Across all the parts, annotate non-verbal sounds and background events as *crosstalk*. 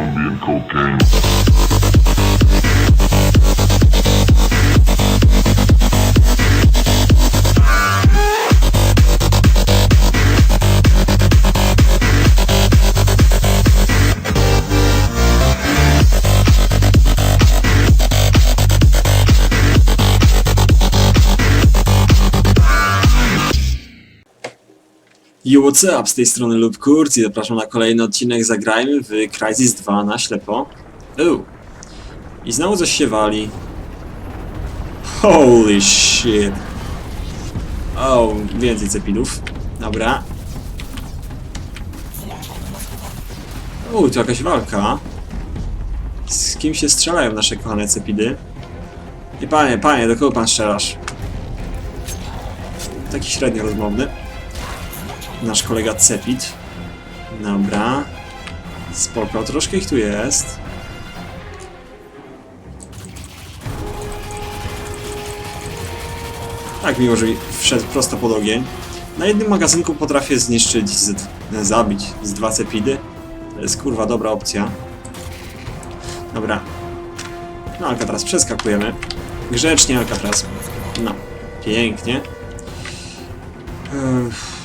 Colombian cocaine. Yo, what's up? Z tej strony Lub Kurz i zapraszam na kolejny odcinek Zagrajmy w Crysis 2 na ślepo. Uuu. I znowu coś się wali. Holy shit. O, więcej cepidów. Dobra. Uuu, tu jakaś walka. Z kim się strzelają nasze kochane cepidy? I panie, panie, do kogo pan strzelasz? Taki średnio rozmowny nasz kolega Cepit. Dobra. Spoko, troszkę ich tu jest. Tak, miło, że wszedł prosto pod ogień. Na jednym magazynku potrafię zniszczyć, z, zabić z dwa cepidy. To jest kurwa dobra opcja. Dobra. No, Alcatraz, przeskakujemy. Grzecznie Alcatraz. No, pięknie. Ech.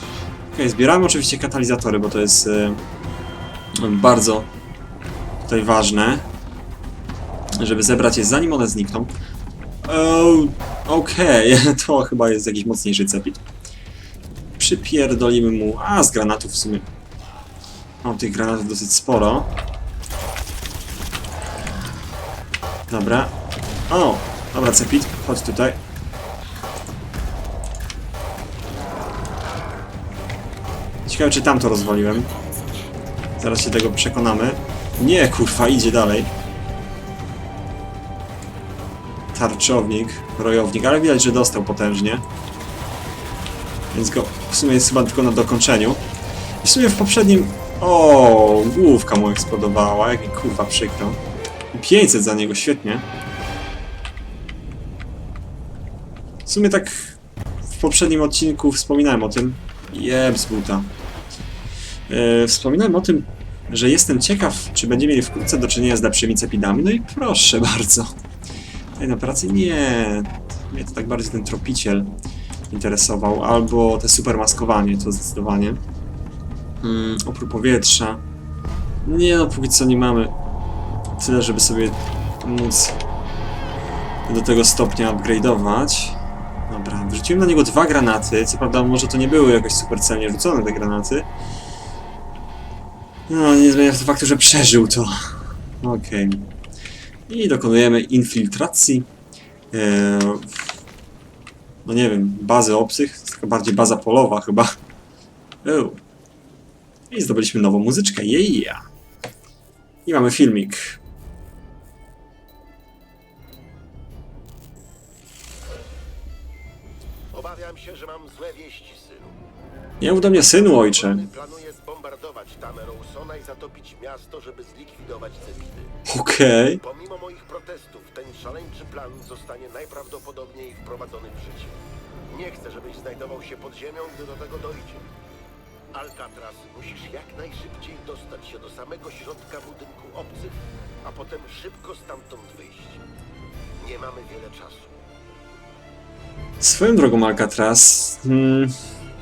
Okej, zbieramy oczywiście katalizatory, bo to jest e, bardzo tutaj ważne, żeby zebrać je zanim one znikną. O, Okej, *laughs* to chyba jest jakiś mocniejszy cepit. Przypierdolimy mu... A, z granatów w sumie. Mam tych granatów dosyć sporo. Dobra. O, dobra cepit, chodź tutaj. Ciekawe, czy tam to rozwaliłem. Zaraz się tego przekonamy. Nie, kurwa, idzie dalej. Tarczownik, rojownik, ale widać, że dostał potężnie. Więc go w sumie jest chyba tylko na dokończeniu. I w sumie w poprzednim... O, główka mu eksplodowała, jak mi kurwa przykro. I 500 za niego, świetnie. W sumie tak w poprzednim odcinku wspominałem o tym. Jeb buta. E, wspominałem o tym, że jestem ciekaw, czy będziemy mieli wkrótce do czynienia z lepszymi cepidami. No i proszę bardzo. Tutaj na pracy nie. Mnie to tak bardziej ten tropiciel interesował, albo te super maskowanie, to zdecydowanie. Mm, oprócz powietrza. Nie no, póki co nie mamy tyle, żeby sobie móc do tego stopnia upgrade'ować. Dobra, wrzuciłem na niego dwa granaty. Co prawda, może to nie były jakoś super celnie rzucone te granaty. No, nie zmienia to faktu, że przeżył to. Okej. I dokonujemy infiltracji. Eee, no nie wiem, bazy obcych. Taka bardziej baza polowa chyba. Ew. I zdobyliśmy nową muzyczkę. Yeah. I mamy filmik. Obawiam się, że mam złe wieści, synu. Nie mów do mnie synu, ojcze. Planuję zatopić miasto, żeby zlikwidować Cepidy. Okej. Pomimo moich protestów, ten szaleńczy plan zostanie najprawdopodobniej wprowadzony w życie. Nie chcę, żebyś znajdował się pod ziemią, gdy do tego dojdzie. Alcatraz, musisz jak najszybciej dostać się do samego środka budynku obcych, a potem szybko stamtąd wyjść. Nie mamy wiele czasu. Swoją drogą, Alcatraz, hmm,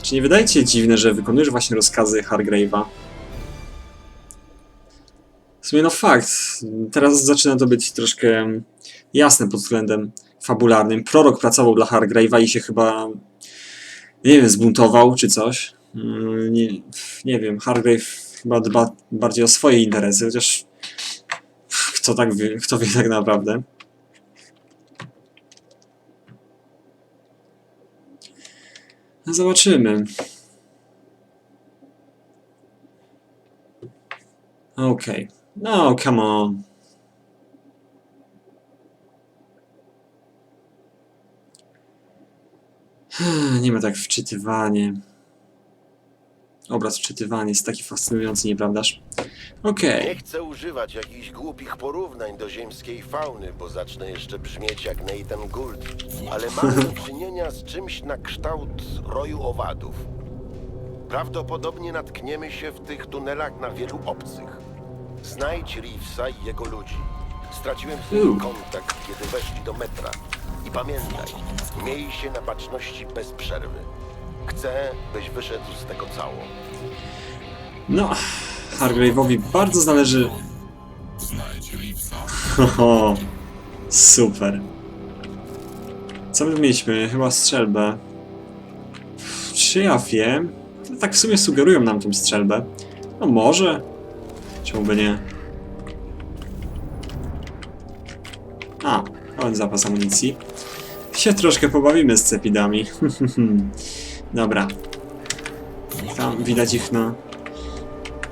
czy nie wydaje ci się dziwne, że wykonujesz właśnie rozkazy Hargrave'a? Sumie no fakt, teraz zaczyna to być troszkę jasne pod względem fabularnym. Prorok pracował dla Hargrave'a i się chyba, nie wiem, zbuntował czy coś. Hmm, Nie, nie wiem, Hargrave chyba dba bardziej o swoje interesy, chociaż kto tak wie, kto wie tak naprawdę. No Zobaczymy. Okej. No, come on. *sighs* Nie ma tak wczytywanie. Obraz wczytywanie jest taki fascynujący, nieprawdaż? Okej. Nie chcę używać jakichś głupich porównań do ziemskiej fauny, bo zacznę jeszcze brzmieć jak Nathan Gould, ale mamy do *laughs* czynienia z czymś na kształt roju owadów. Prawdopodobnie natkniemy się w tych tunelach na wielu obcych. Znajdź Reevesa i jego ludzi. Straciłem z nimi kontakt, kiedy weszli do metra. I pamiętaj, miej się na baczności bez przerwy. Chcę, byś wyszedł z tego cało. No, Hargrave'owi bardzo zależy... Znajdź Reevesa. Super. Co my mieliśmy? Chyba strzelbę. Czy ja wiem? Tak w sumie sugerują nam tą strzelbę. No może. Czemu by nie? A, pełen zapas amunicji. Się troszkę pobawimy z cepidami. *laughs* Dobra. Tam widać ich na...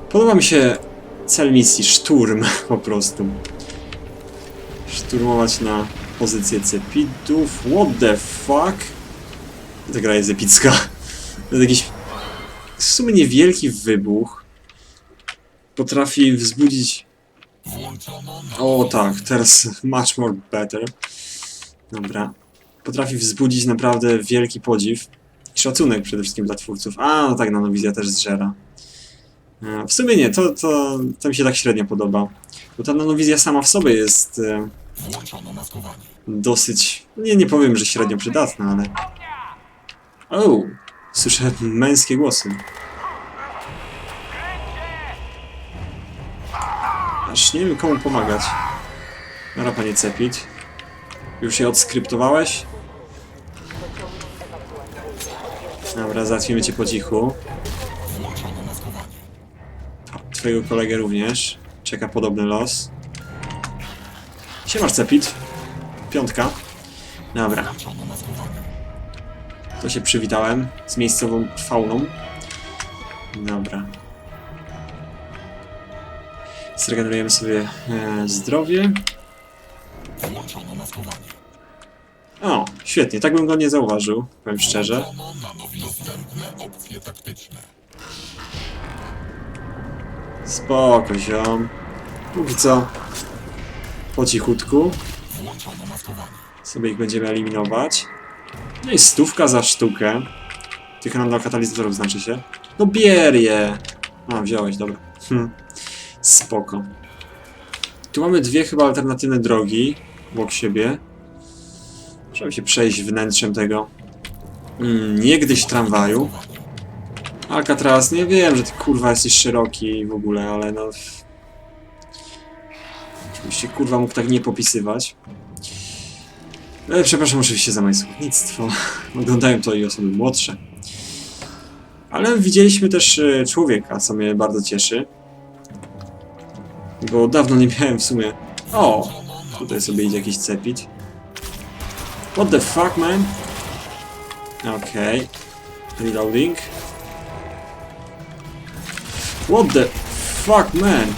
Podoba mi się cel misji, szturm *laughs* po prostu. Szturmować na pozycję cepidów. What the fuck? Ta gra jest epicka. To jest jakiś w sumie niewielki wybuch. Potrafi wzbudzić... O tak, teraz much more better. Dobra. Potrafi wzbudzić naprawdę wielki podziw. I szacunek przede wszystkim dla twórców. A, no tak, nanowizja też zżera. E, W sumie nie, to, to, to mi się tak średnio podoba. Bo ta nanowizja sama w sobie jest e, dosyć... Nie, nie powiem, że średnio przydatna, ale... O! Słyszę męskie głosy. Nie wiem komu pomagać. Dobra, panie Cepit. Już je odskryptowałeś? Dobra, załatwimy cię po cichu. Twojego kolegę również. Czeka podobny los. Siemasz Cepit. Piątka. Dobra. To się przywitałem z miejscową fauną. Dobra. Zregenerujemy sobie e, zdrowie. O, świetnie, tak bym go nie zauważył, powiem szczerze. Spoko, ziom. Póki co, po cichutku sobie ich będziemy eliminować. No i stówka za sztukę. Tych katalizatorów znaczy się. No bier je! A, wziąłeś, dobra. Hm. Spoko. Tu mamy dwie chyba alternatywne drogi obok siebie. Możemy się przejść wnętrzem tego mm, niegdyś tramwaju. Alcatraz, nie wiem, że ty kurwa jesteś szeroki w ogóle, ale no... Oczywiście kurwa mógł tak nie popisywać. E, przepraszam oczywiście za moje słownictwo. *laughs* Oglądają to i osoby młodsze. Ale widzieliśmy też e, człowieka, co mnie bardzo cieszy. Bo dawno nie miałem w sumie... O! Tutaj sobie idzie jakiś cepit. What the fuck, man? Okej. Reloading. What the fuck, man?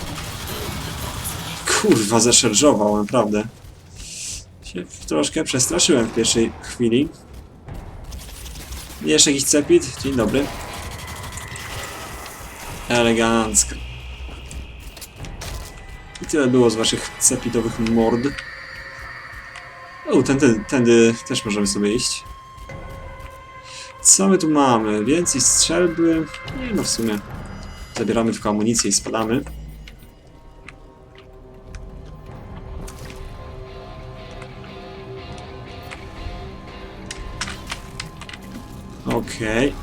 Kurwa, zeszarżował, naprawdę. Się troszkę przestraszyłem w pierwszej chwili. Jeszcze jakiś cepit? Dzień dobry. Elegancko. Tyle było z waszych cepitowych mord. O, tędy, tędy też możemy sobie iść. Co my tu mamy? Więcej strzelby? Nie no, w sumie. Zabieramy tylko amunicję i spadamy. Okej.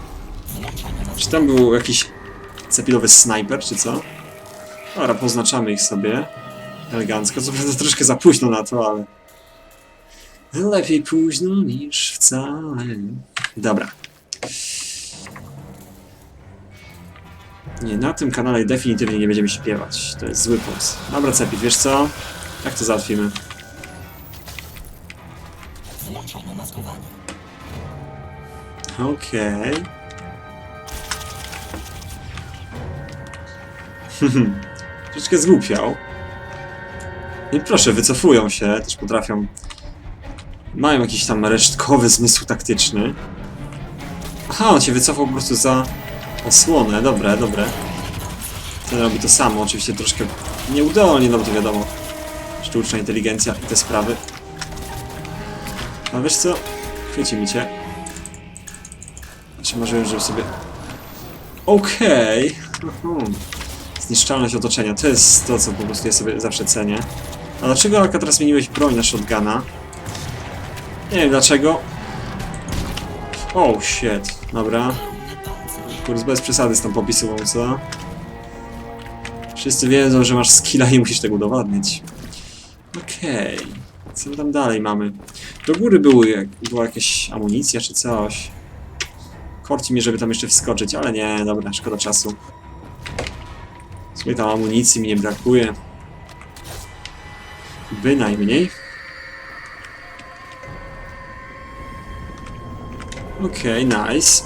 Czy tam był jakiś cepilowy snajper, czy co? Dobra, poznaczamy ich sobie. Elegancko. Co prawda troszkę za późno na to, ale... Lepiej późno niż wcale. Dobra. Nie, na tym kanale definitywnie nie będziemy śpiewać. To jest zły pomysł. Dobra, Cepit, wiesz co? Jak to załatwimy? Okej. *laughs* Troszeczkę zgłupiał. I proszę, wycofują się, też potrafią... Mają jakiś tam resztkowy zmysł taktyczny. Aha, on się wycofał po prostu za osłonę. Dobre, dobre. Ten robi to samo, oczywiście troszkę nieudolnie, no bo to wiadomo. Sztuczna inteligencja i te sprawy. A wiesz co? Chwyci mi cię. Czy może żeby sobie... Okej. Mhm. *laughs* Zniszczalność otoczenia. To jest to, co po prostu ja sobie zawsze cenię. A dlaczego Alcatraz zmieniłeś broń na shotguna? Nie wiem dlaczego. Oh shit. Dobra. Kurde, bez przesady z tą co? Wszyscy wiedzą, że masz skilla i musisz tego udowadniać. Okej. Co my tam dalej mamy? Do góry były, jak, była jakaś amunicja czy coś. Korci mnie, żeby tam jeszcze wskoczyć, ale nie, dobra, szkoda czasu. W sumie tam amunicji mi nie brakuje. Bynajmniej. Okej, nice.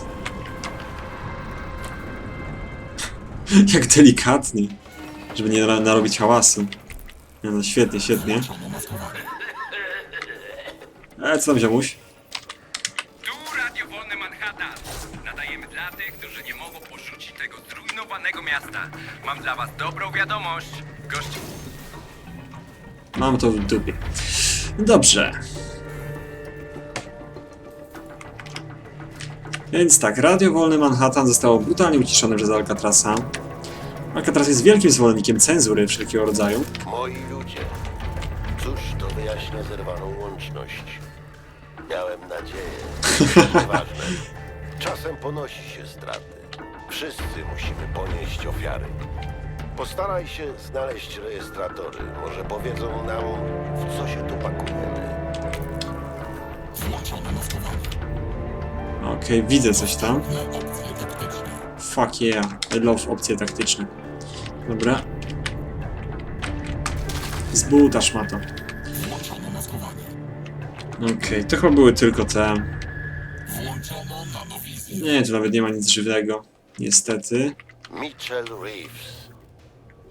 *laughs* Jak delikatnie. Żeby nie na- narobić hałasu. Nie no, świetnie, świetnie. E, co tam, ziomuś? Tu Radio Wolny Manhattan. Nadajemy dla tych, którzy nie mogą porzucić tego zrujnowanego miasta. Mam dla was dobrą wiadomość. Gości Mam to w dupie. Dobrze. Więc tak, Radio Wolny Manhattan zostało brutalnie uciszone przez Alcatrasa. Alcatraz jest wielkim zwolennikiem cenzury wszelkiego rodzaju. Moi ludzie. Cóż to wyjaśnia zerwaną łączność? Miałem nadzieję. *laughs* Nieważne. Czasem ponosi się straty. Wszyscy musimy ponieść ofiary. Postaraj się znaleźć rejestratory. Może powiedzą nam, w co się tu pakujemy. Okej, widzę coś tam. Fuck yeah, I love opcje taktyczne. Dobra. Zbutasz ma to. Włączono maskowanie. Okej, to chyba były tylko te... Nie, tu nawet nie ma nic żywego. Niestety. Mitchell Reeves.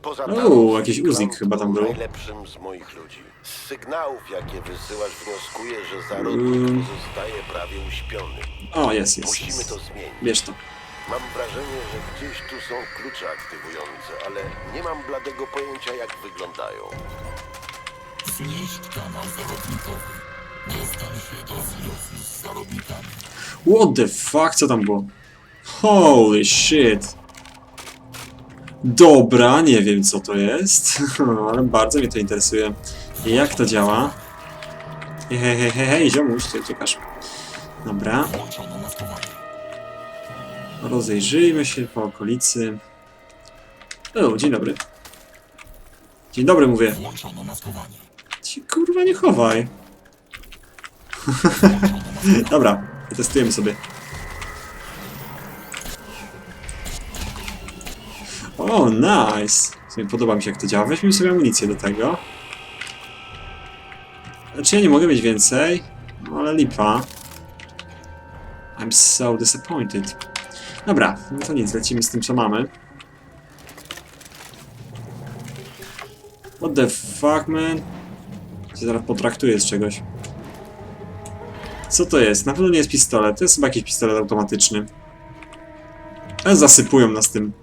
Poza O, tym, jakiś Uzik chyba tam był. najlepszym z moich ludzi. Z sygnałów, jakie wysyłasz, wnioskuję, że zarodek Mm. pozostaje prawie uśpiony. O, jest, jest. Musimy jest. to zmienić. Bierz to. Mam wrażenie, że gdzieś tu są klucze aktywujące, ale nie mam bladego pojęcia, jak wyglądają. Znieść kanał zarodnikowy. Dostań się do związku z zarodnikami. What the fuck? Co tam było? Holy shit. Dobra, nie wiem co to jest, *laughs* ale bardzo mnie to interesuje. Jak to działa? Hej, hej, hej, hej, ziomuś, ty uciekasz. Dobra, rozejrzyjmy się po okolicy. O, dzień dobry. Dzień dobry, mówię. Ci kurwa nie chowaj. *laughs* Dobra, testujemy sobie. O, nice. Podoba mi się jak to działa. Weźmy sobie amunicję do tego. Znaczy ja nie mogę mieć więcej, no ale lipa. I'm so disappointed. Dobra, no to nic, lecimy z tym co mamy. What the fuck, man? Cię zaraz potraktuję z czegoś. Co to jest? Na pewno nie jest pistolet. To jest chyba jakiś pistolet automatyczny. Zasypują nas tym.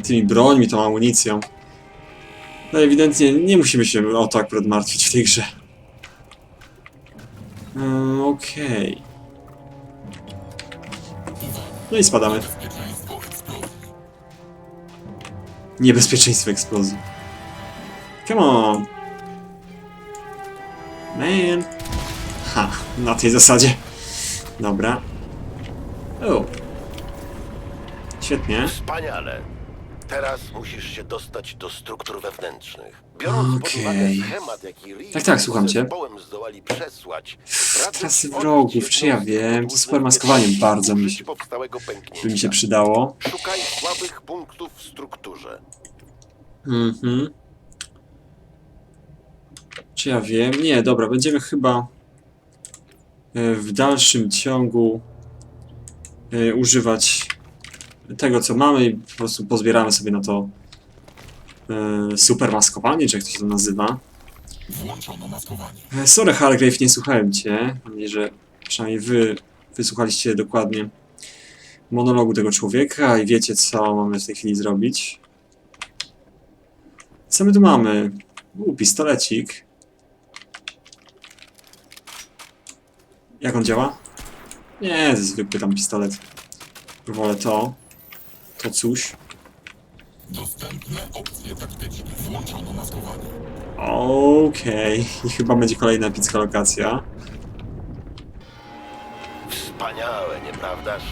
Tymi brońmi, tą amunicją. No ewidentnie nie musimy się o to akurat martwić w tej grze. Eee, Okej. No i spadamy. Niebezpieczeństwo eksplozji. Come on. Man. Ha, na tej zasadzie. Dobra. O. Świetnie. Wspaniale. Teraz musisz się dostać do struktur wewnętrznych. Biorąc pod uwagę Okej. schemat, jaki Reeves Tak, tak, słucham z cię. zespołem zdołali przesłać, Trasy wrogów, czy ja wiem, to głównych supermaskowanie pierścieni bardzo mi się- powstałego. By mi się przydało. Szukaj słabych punktów w strukturze. Mhm. Czy ja wiem? Nie, dobra, będziemy chyba e, w dalszym ciągu e, używać tego, co mamy i po prostu pozbieramy sobie na to e, super maskowanie, czy jak to się to nazywa. Włączono maskowanie. E, Sorry, Hargrave, nie słuchałem cię. Mam nadzieję, że przynajmniej wy wysłuchaliście dokładnie monologu tego człowieka i wiecie, co mamy w tej chwili zrobić. Co my tu mamy? U, pistolecik. Jak on działa? Nie, zwykły tam pistolet. Wolę to. To coś. Dostępne opcje taktyczne. Włączono maskowanie. Okej, i chyba będzie kolejna epicka lokacja. Wspaniałe, nieprawdaż?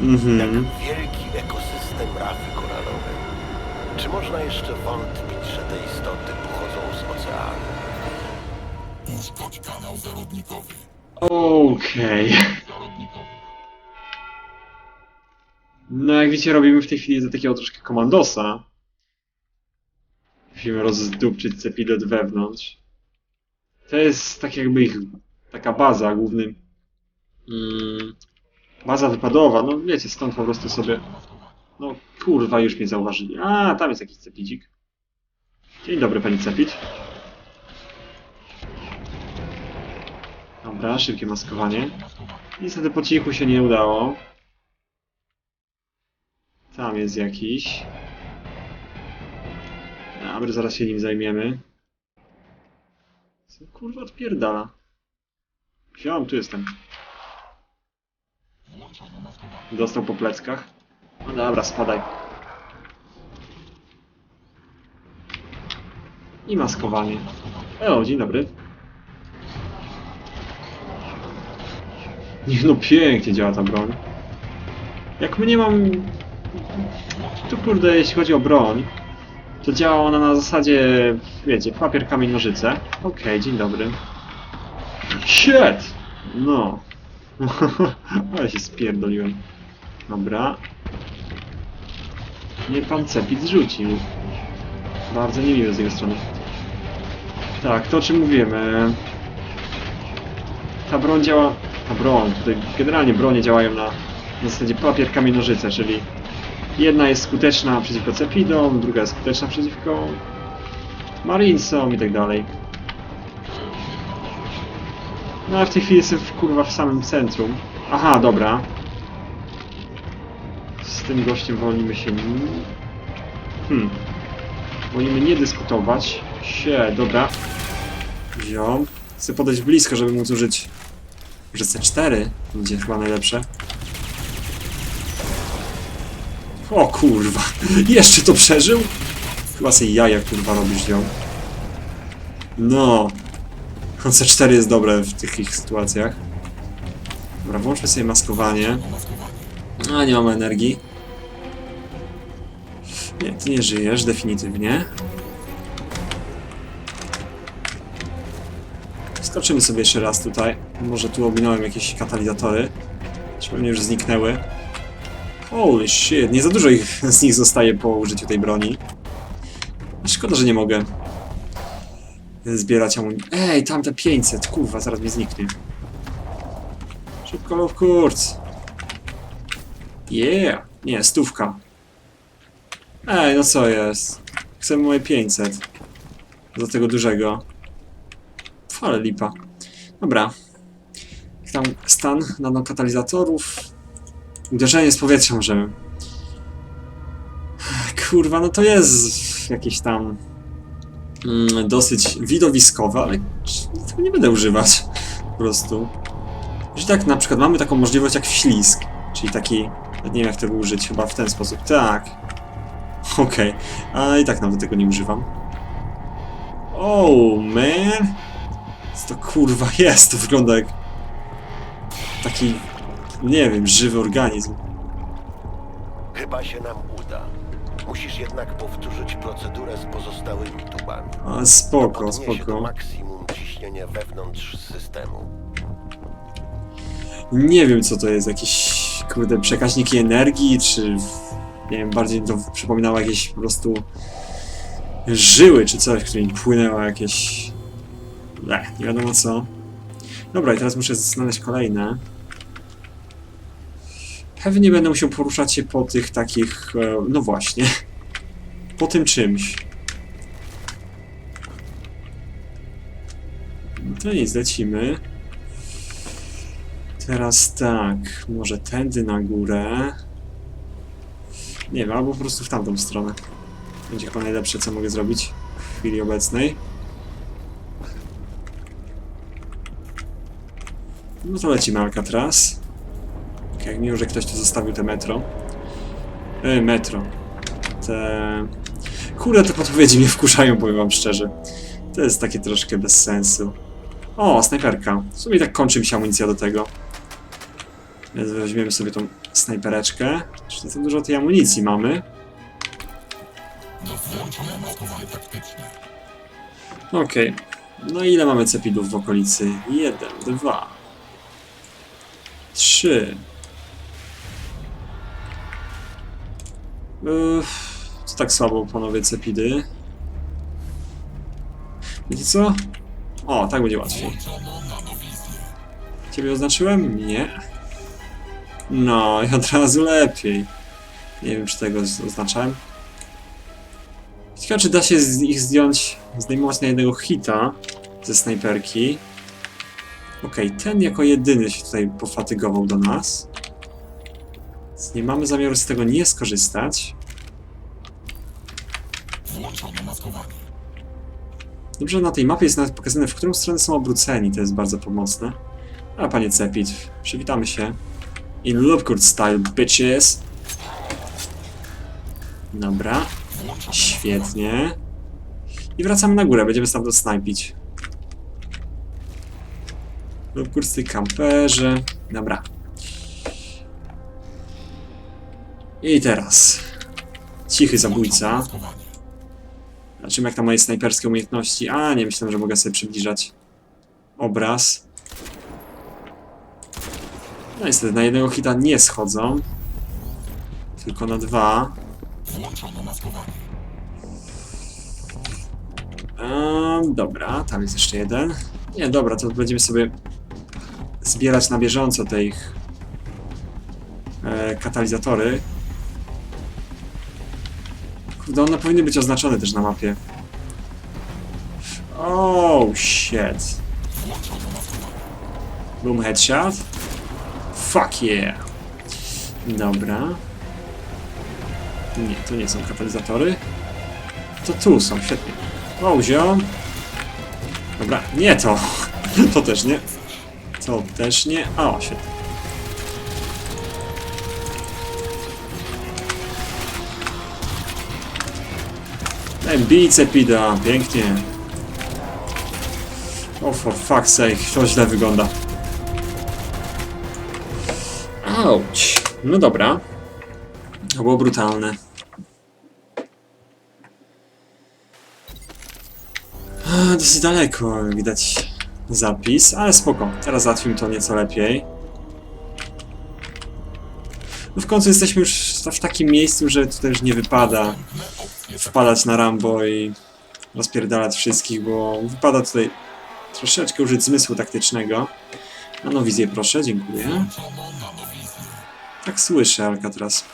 Mhm. Jak wielki ekosystem rafy koralowej. Czy można jeszcze wątpić, że te istoty pochodzą z oceanu? Uszkodź kanał zarodnikowy. Okej. No jak widzicie, robimy w tej chwili za takiego troszkę komandosa. Musimy rozdupczyć cepilot wewnątrz. To jest tak jakby ich taka baza, główny... Mm, baza wypadowa, no wiecie, stąd po prostu sobie... No kurwa, już mnie zauważyli. A, tam jest jakiś cepidzik. Dzień dobry, pani cepid. Dobra, szybkie maskowanie. Niestety po cichu się nie udało. Tam jest jakiś. Dobra, zaraz się nim zajmiemy. Co kurwa odpierdala? Wziąłem, tu jestem. Dostał po pleckach. No dobra, spadaj. I maskowanie. O, dzień dobry. Nie no, pięknie działa ta broń. Jak mnie mam... Tu kurde, jeśli chodzi o broń, to działa ona na zasadzie, wiecie, papier, kamień, nożyce. Okej, dzień dobry. Shit! No. *laughs* Ale się spierdoliłem. Dobra. Nie pan Cepit zrzucił. Bardzo niemiłe z jego strony. Tak, to o czym mówiłem. e, Ta broń działa... Ta broń, tutaj generalnie bronie działają na, na zasadzie papier, kamień, nożyce, czyli jedna jest skuteczna przeciwko Cepidom, druga jest skuteczna przeciwko Marinsom i tak dalej. No a w tej chwili jestem w, kurwa w samym centrum. Aha, dobra. Z tym gościem wolimy się... Hmm. Wolimy nie dyskutować. Sie, dobra. Ziom. Chcę podejść blisko, żeby móc użyć... Że C4 będzie chyba najlepsze. O kurwa. Jeszcze to przeżył? Chyba sobie jaja kurwa robisz ziom. No. C4 jest dobre w tych ich sytuacjach. Dobra, włączmy sobie maskowanie. A, nie mamy energii. Nie, ty nie żyjesz, definitywnie. Skoczymy sobie jeszcze raz tutaj. Może tu ominąłem jakieś katalizatory. Czy pewnie już zniknęły. Holy shit, nie za dużo ich, *laughs* z nich zostaje po użyciu tej broni. Szkoda, że nie mogę zbierać amunicji. Ej, tamte 500, kurwa, zaraz mi zniknie. Szybko, love kurz. Yeah, nie, stówka. Ej, no co jest? Chcę moje 500. Do tego dużego. Ale lipa. Dobra. Tam stan nanokatalizatorów. Uderzenie z powietrza możemy. Kurwa, no to jest jakieś tam mm, dosyć widowiskowe, ale tego nie będę używać. Po prostu. Że tak na przykład mamy taką możliwość jak wślizg, czyli taki, nie wiem jak tego użyć, chyba w ten sposób. Tak. Okej, a i tak nawet tego nie używam. Oh man! Co to kurwa jest? To wygląda jak taki, nie wiem, żywy organizm. Chyba się nam uda. Musisz jednak powtórzyć procedurę z pozostałymi tubami. A, spoko, Podniesie do spoko. maksimum ciśnienie wewnątrz systemu. Nie wiem co to jest, jakiś kurde przekaźniki energii, czy nie wiem, bardziej to przypominało jakieś po prostu żyły, czy coś, którymi płynęło jakieś... Le, nie wiadomo co. Dobra, i teraz muszę znaleźć kolejne. Pewnie będę musiał poruszać się po tych takich, e, no właśnie, po tym czymś. No to nic, lecimy. Teraz tak, może tędy na górę. Nie wiem, albo po prostu w tamtą stronę. Będzie chyba najlepsze, co mogę zrobić w chwili obecnej. No to lecimy Alcatraz. Tak, Jak miło, że ktoś tu zostawił te metro. E, metro. Te Kurde, te podpowiedzi mnie wkurzają, powiem wam szczerze. To jest takie troszkę bez sensu. O, snajperka. W sumie tak kończy mi się amunicja do tego. Więc weźmiemy sobie tą snajpereczkę. Jeszcze za dużo tej amunicji mamy. Okej. No ile mamy cepidów w okolicy? Jeden, dwa, trzy. Uff, co tak słabo, panowie cepidy? Wiecie co? O, tak będzie łatwiej. Ciebie oznaczyłem? Nie. No, i od razu lepiej. Nie wiem, czy tego oznaczałem. Ciekawe, czy da się z ich zdjąć, zdejmować na jednego hita ze snajperki. Okej, ten jako jedyny się tutaj pofatygował do nas. Więc nie mamy zamiaru z tego nie skorzystać. Maskowanie. Dobrze, na tej mapie jest nawet pokazane, w którą stronę są obróceni. To jest bardzo pomocne. A panie Cepit, przywitamy się. In Loopcourt style, bitches. Dobra, świetnie. I wracamy na górę, będziemy stamtąd snajpić. Loopcourtscy kamperzy. Dobra. I teraz. Cichy zabójca. Zobaczymy jak tam moje snajperskie umiejętności. A, nie myślałem, że mogę sobie przybliżać obraz. No niestety, na jednego hita nie schodzą. Tylko na dwa. Ehm, dobra, tam jest jeszcze jeden. Nie, dobra, to będziemy sobie zbierać na bieżąco te ich e, katalizatory. Kurde, one powinny być oznaczone też na mapie. Oh, shit. Boom headshot. Fuck yeah. Dobra. Nie, to nie są katalizatory. To tu są, świetnie. O, ziom. Dobra, nie to. *laughs* To też nie. To też nie. O, świetnie. Bice pida, pięknie. O, for fuck's sake, to źle wygląda. Auć. No dobra. To było brutalne. Dosyć daleko widać zapis, ale spoko. Teraz załatwimy to nieco lepiej. No w końcu jesteśmy już w takim miejscu, że tutaj już nie wypada wpadać na Rambo i rozpierdalać wszystkich, bo wypada tutaj troszeczkę użyć zmysłu taktycznego. Nanowizję proszę, dziękuję. Tak słyszę, Alcatraz.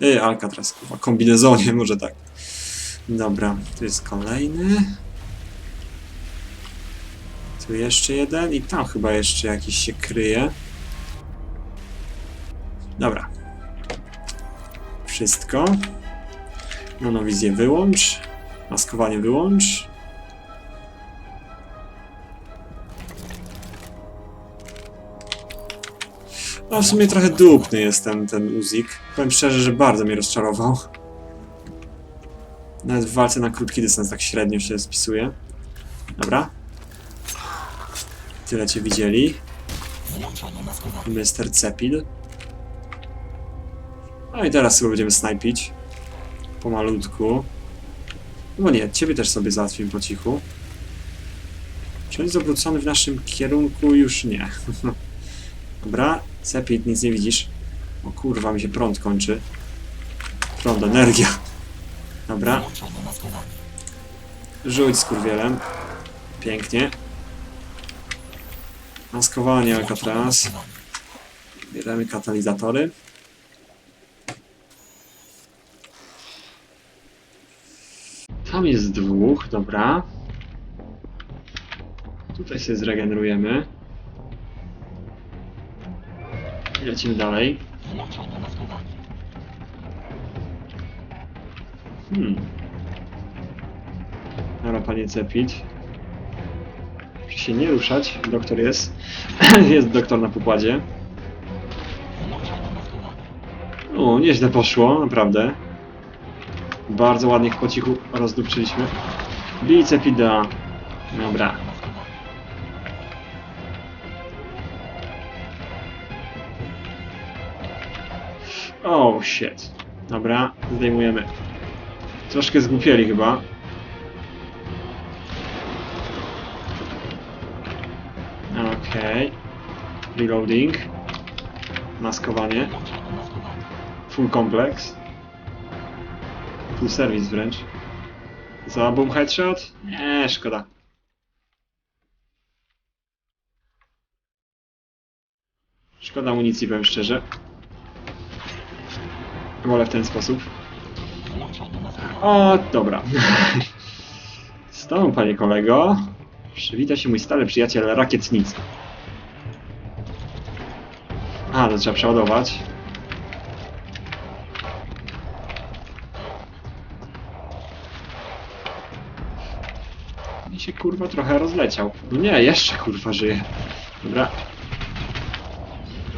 Ej, Alcatraz, kurwa, kombinezonie, *laughs* może tak. Dobra, tu jest kolejny. Tu jeszcze jeden i tam chyba jeszcze jakiś się kryje. Dobra. Wszystko. Nanowizję wyłącz. Maskowanie wyłącz. No w sumie trochę dupny jest ten, ten Uzik. Powiem szczerze, że bardzo mnie rozczarował. Nawet w walce na krótki dystans tak średnio się spisuje. Dobra. Tyle cię widzieli. Mr. Cepid. No i teraz sobie będziemy snajpić. Pomalutku. No nie, ciebie też sobie załatwimy po cichu. Czy on jest obrócony w naszym kierunku? Już nie. *laughs* Dobra, Cepid, nic nie widzisz. O kurwa, mi się prąd kończy. Prąd, energia. Dobra, rzuć z kurwielem. Pięknie. Maskowanie Alcatraz. Bieramy katalizatory. Tam jest dwóch, dobra. Tutaj się zregenerujemy. I lecimy dalej. Hmm. Dobra, panie Cepit. Proszę się nie ruszać. Doktor jest. *clears throat* jest doktor na pokładzie. O, nieźle poszło, naprawdę. Bardzo ładnie ich po cichu rozdupczyliśmy. Bicepida. Dobra. Oh shit. Dobra, zdejmujemy. Troszkę zgłupieli chyba. Okej. Reloading. Maskowanie. Full complex. Full service wręcz. Za boom headshot? Nie, szkoda. Szkoda amunicji, powiem szczerze. Wolę w ten sposób. O, dobra. *laughs* Z tobą, panie kolego, przywita się mój stary przyjaciel rakietnicy. A, to trzeba przeładować. Kurwa trochę rozleciał. No nie, jeszcze kurwa żyje. Dobra.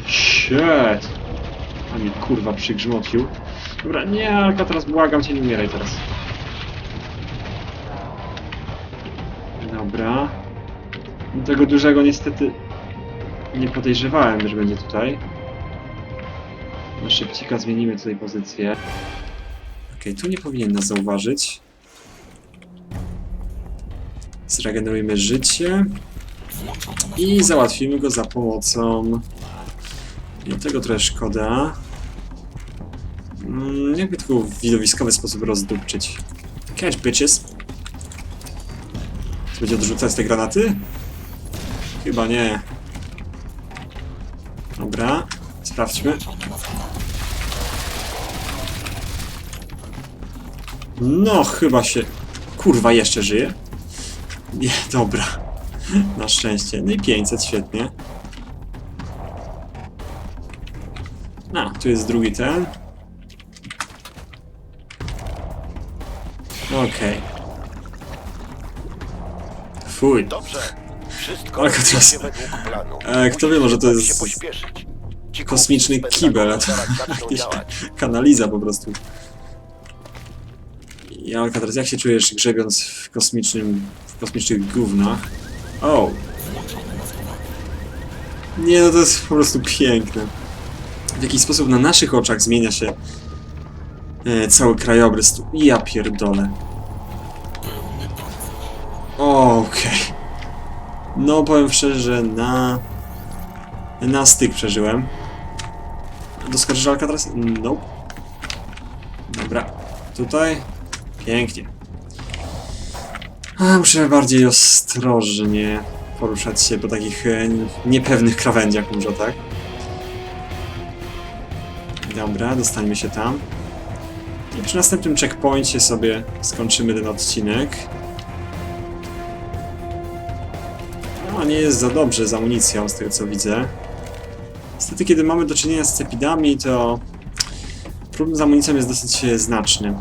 Shit. A mi kurwa przygrzmocił. Dobra, nie, Alka, teraz błagam cię, nie umieraj teraz. Dobra. No Tego dużego niestety nie podejrzewałem, że będzie tutaj. Na szybcika zmienimy tutaj pozycję. Okej, tu nie powinien nas zauważyć. Zregenerujmy życie. I załatwimy go za pomocą... No tego trochę szkoda. Mm, jakby tylko w widowiskowy sposób rozdupczyć. Catch, bitches. Co będzie odrzucać te granaty? Chyba nie. Dobra, sprawdźmy. No, chyba się... Kurwa, jeszcze żyje? Nie, dobra. Na szczęście. No i 500, świetnie. A, tu jest drugi ten. Okej. Fuj. Dobrze. Wszystko teraz- według planu. E, kto wie, może to jest Kosmiczny kibel, a to kanaliza po prostu. Jalka, teraz jak się czujesz grzebiąc w kosmicznym, kosmicznych gównach? O! Nie no, to jest po prostu piękne. W jaki sposób na naszych oczach zmienia się e, cały krajobraz tu. Ja pierdolę. Okej. No, powiem szczerze, że na... Na styk przeżyłem. Doskoczysz Alka teraz? No. Dobra. Tutaj. Pięknie. Muszę bardziej ostrożnie poruszać się po takich e, niepewnych krawędziach, może tak. Dobra, dostańmy się tam. I przy następnym checkpoincie sobie skończymy ten odcinek. No, nie jest za dobrze z amunicją, z tego co widzę. Niestety, kiedy mamy do czynienia z cepidami, to problem z amunicją jest dosyć e, znaczny.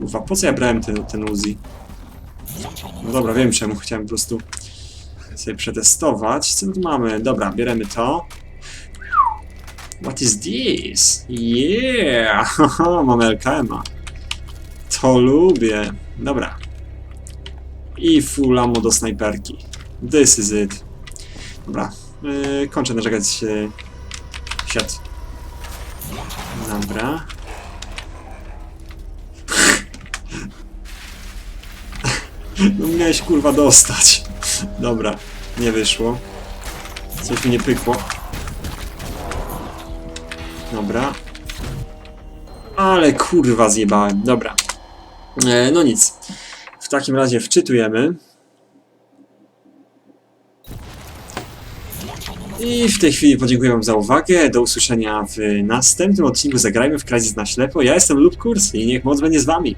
Uwa, po co ja brałem ten, ten Uzi? No dobra, wiem czemu, chciałem po prostu sobie przetestować. Co tu mamy? Dobra, bierzemy to. What is this? Yeah! *laughs* Mamy LKM-a. To lubię. Dobra. I full ammo do snajperki. This is it. Dobra, yy, kończę narzekać. Yy, siad. Dobra. No miałeś kurwa dostać. Dobra, nie wyszło. Coś mi nie pykło. Dobra. Ale kurwa zjebałem. Dobra. E, no nic. W takim razie wczytujemy. I w tej chwili podziękuję wam za uwagę. Do usłyszenia w następnym odcinku Zagrajmy w Crysis na ślepo. Ja jestem Lub Kurs i niech moc będzie z wami.